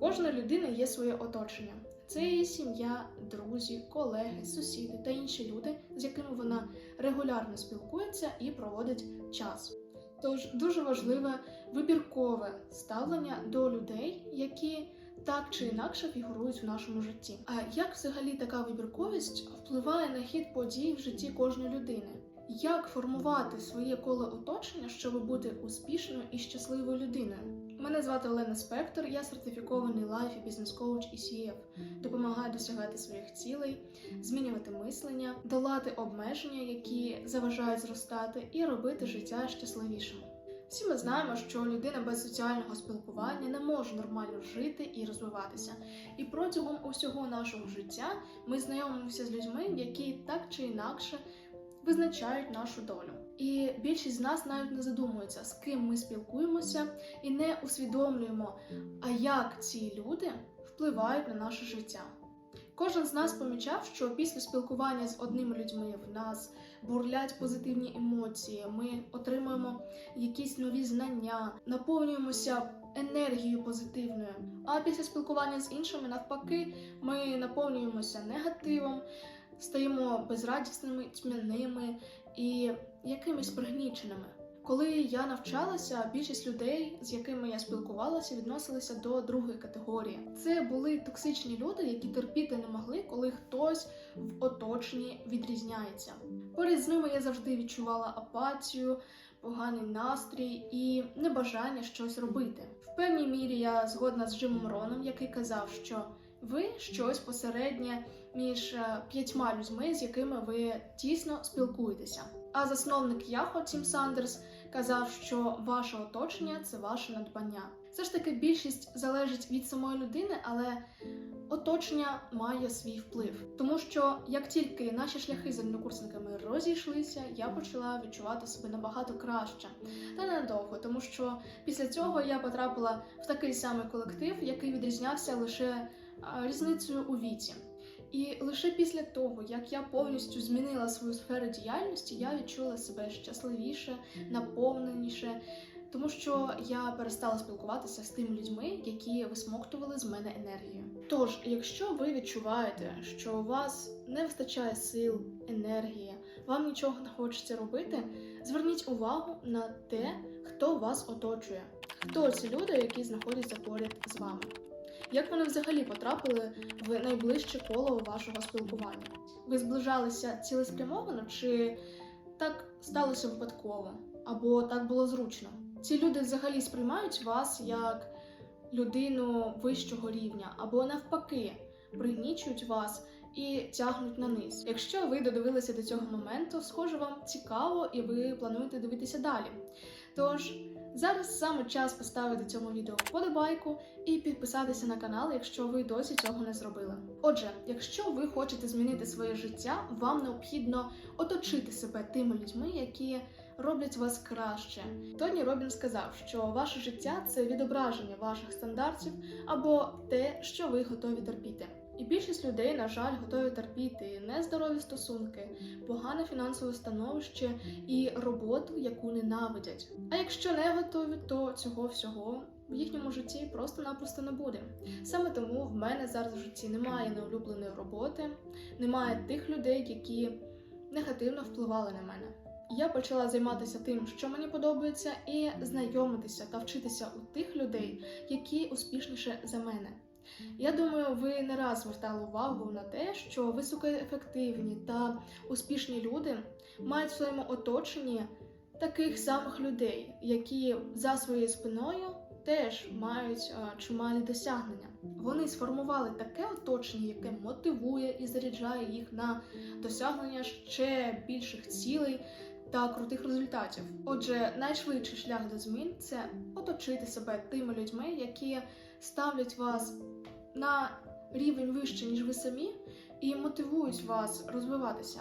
кожної людини є своє оточення. Це її сім'я, друзі, колеги, сусіди та інші люди, з якими вона регулярно спілкується і проводить час. Тож дуже важливе вибіркове ставлення до людей, які так чи інакше фігурують в нашому житті. А як взагалі така вибірковість впливає на хід подій в житті кожної людини? Як формувати своє коло оточення, щоб бути успішною і щасливою людиною? Мене звати Олена Спектор, я сертифікований лайф і бізнес-коуч і CF. Допомагаю досягати своїх цілей, змінювати мислення, долати обмеження, які заважають зростати, і робити життя щасливішим. Всі ми знаємо, що людина без соціального спілкування не може нормально жити і розвиватися. І протягом усього нашого життя ми знайомимося з людьми, які так чи інакше визначають нашу долю. І більшість з нас навіть не задумується, з ким ми спілкуємося, і не усвідомлюємо, а як ці люди впливають на наше життя. Кожен з нас помічав, що після спілкування з одними людьми в нас бурлять позитивні емоції, ми отримуємо якісь нові знання, наповнюємося енергією позитивною. А після спілкування з іншими, навпаки, ми наповнюємося негативом, стаємо безрадісними, тьмяними і якимись пригніченими. Коли я навчалася, більшість людей, з якими я спілкувалася, відносилися до другої категорії. Це були токсичні люди, які терпіти не могли, коли хтось в оточенні відрізняється. Поряд з ними я завжди відчувала апатію, поганий настрій і небажання щось робити. В певній мірі я згодна з Джимом Роном, який казав, що ви щось посереднє між е, п'ятьма людьми, з якими ви тісно спілкуєтеся. А засновник Яхо Тім Сандерс казав, що ваше оточення це ваше надбання. Все ж таки, більшість залежить від самої людини, але оточення має свій вплив. Тому що як тільки наші шляхи з однокурсниками розійшлися, я почала відчувати себе набагато краще та недовго, тому що після цього я потрапила в такий самий колектив, який відрізнявся лише різницею у віці. І лише після того, як я повністю змінила свою сферу діяльності, я відчула себе щасливіше, наповненіше, тому що я перестала спілкуватися з тими людьми, які висмоктували з мене енергію. Тож, якщо ви відчуваєте, що у вас не вистачає сил, енергії, вам нічого не хочеться робити, зверніть увагу на те, хто вас оточує, хто ці люди, які знаходяться поряд з вами. Як вони взагалі потрапили в найближче коло вашого спілкування? Ви зближалися цілеспрямовано, чи так сталося випадково, або так було зручно? Ці люди взагалі сприймають вас як людину вищого рівня, або навпаки, пригнічують вас і тягнуть на низ. Якщо ви додивилися до цього моменту, схоже, вам цікаво і ви плануєте дивитися далі. Тож зараз саме час поставити цьому відео вподобайку і підписатися на канал, якщо ви досі цього не зробили. Отже, якщо ви хочете змінити своє життя, вам необхідно оточити себе тими людьми, які роблять вас краще. Тоні Робін сказав, що ваше життя це відображення ваших стандартів або те, що ви готові терпіти. І більшість людей, на жаль, готові терпіти нездорові стосунки, погане фінансове становище і роботу, яку ненавидять. А якщо не готові, то цього всього в їхньому житті просто-напросто не буде. Саме тому в мене зараз в житті немає неулюбленої роботи, немає тих людей, які негативно впливали на мене. Я почала займатися тим, що мені подобається, і знайомитися та вчитися у тих людей, які успішніше за мене. Я думаю, ви не раз звертали увагу на те, що високоефективні та успішні люди мають в своєму оточенні таких самих людей, які за своєю спиною теж мають чималі досягнення. Вони сформували таке оточення, яке мотивує і заряджає їх на досягнення ще більших цілей та крутих результатів. Отже, найшвидший шлях до змін це оточити себе тими людьми, які ставлять вас на рівень вище, ніж ви самі, і мотивують вас розвиватися.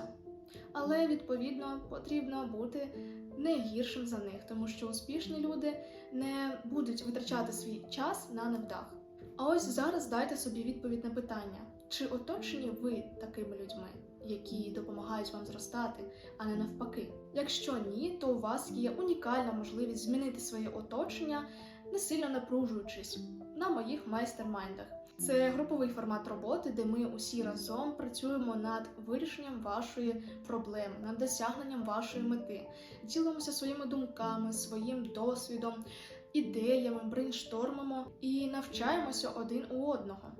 Але відповідно потрібно бути не гіршим за них, тому що успішні люди не будуть витрачати свій час на невдах. А ось зараз дайте собі відповідь на питання: чи оточені ви такими людьми, які допомагають вам зростати, а не навпаки? Якщо ні, то у вас є унікальна можливість змінити своє оточення, не сильно напружуючись. на моїх майстермайндах. Це груповий формат роботи, де ми усі разом працюємо над вирішенням вашої проблеми, над досягненням вашої мети, ділимося своїми думками, своїм досвідом, ідеями, брейнштормимо і навчаємося один у одного.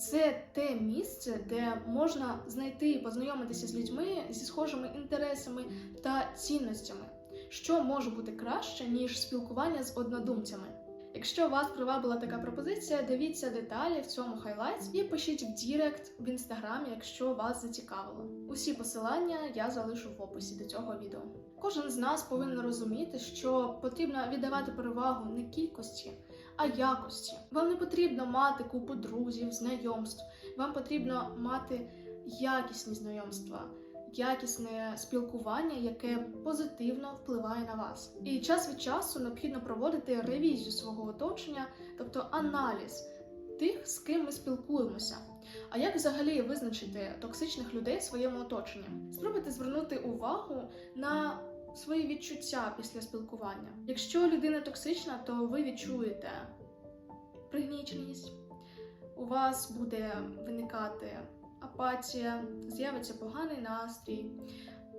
Це те місце, де можна знайти і познайомитися з людьми зі схожими інтересами та цінностями, що може бути краще, ніж спілкування з однодумцями. Якщо вас привабила така пропозиція, дивіться деталі в цьому хайлайтс і пишіть в Дірект в інстаграмі, якщо вас зацікавило. Усі посилання я залишу в описі до цього відео. Кожен з нас повинен розуміти, що потрібно віддавати перевагу не кількості, а якості. Вам не потрібно мати купу друзів, знайомств. Вам потрібно мати якісні знайомства, якісне спілкування, яке позитивно впливає на вас. І час від часу необхідно проводити ревізію свого оточення, тобто аналіз тих, з ким ми спілкуємося. А як взагалі визначити токсичних людей в своєму оточенні? Спробуйте звернути увагу на свої відчуття після спілкування. Якщо людина токсична, то ви відчуєте пригніченість, у вас буде виникати апатія, з'явиться поганий настрій.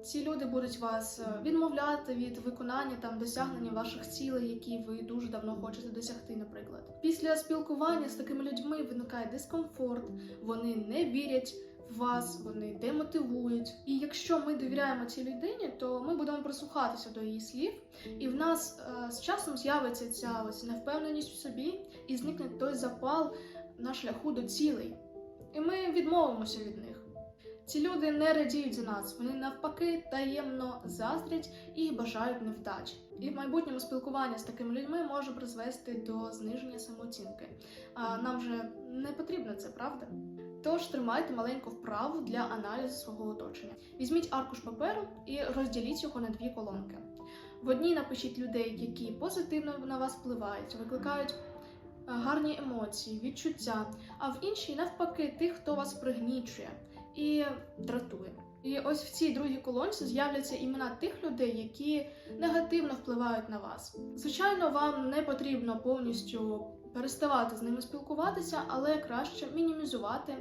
Ці люди будуть вас е, відмовляти від виконання там досягнення ваших цілей, які ви дуже давно хочете досягти, наприклад. Після спілкування з такими людьми виникає дискомфорт, вони не вірять вас, вони демотивують. І якщо ми довіряємо цій людині, то ми будемо прислухатися до її слів, і в нас е, з часом з'явиться ця ось невпевненість в собі, і зникне той запал на шляху до цілей. І ми відмовимося від них. Ці люди не радіють за нас, вони навпаки таємно заздрять і бажають невдач. І в майбутньому спілкування з такими людьми може призвести до зниження самооцінки. А нам же не потрібно це, правда? Тож тримайте маленьку вправу для аналізу свого оточення. Візьміть аркуш паперу і розділіть його на дві колонки. В одній напишіть людей, які позитивно на вас впливають, викликають е, гарні емоції, відчуття, а в іншій навпаки тих, хто вас пригнічує і дратує. І ось в цій другій колонці з'являться імена тих людей, які негативно впливають на вас. Звичайно, вам не потрібно повністю переставати з ними спілкуватися, але краще мінімізувати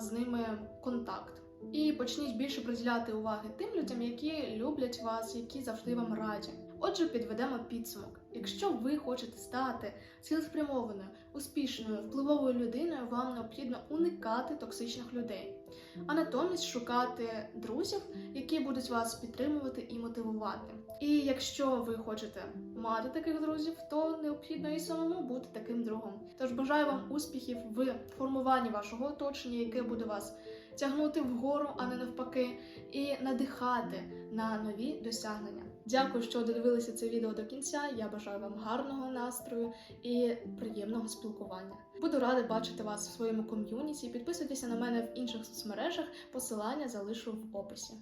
з ними контакт. І почніть більше приділяти уваги тим людям, які люблять вас, які завжди вам раді. Отже, підведемо підсумок. Якщо ви хочете стати цілеспрямованою, успішною, впливовою людиною, вам необхідно уникати токсичних людей, а натомість шукати друзів, які будуть вас підтримувати і мотивувати. І якщо ви хочете мати таких друзів, то необхідно і самому бути таким другом. Тож бажаю вам успіхів в формуванні вашого оточення, яке буде вас тягнути вгору, а не навпаки, і надихати на нові досягнення. Дякую, що додивилися це відео до кінця. Я бажаю вам гарного настрою і приємного спілкування. Буду рада бачити вас в своєму ком'юніті. Підписуйтеся на мене в інших соцмережах. Посилання залишу в описі.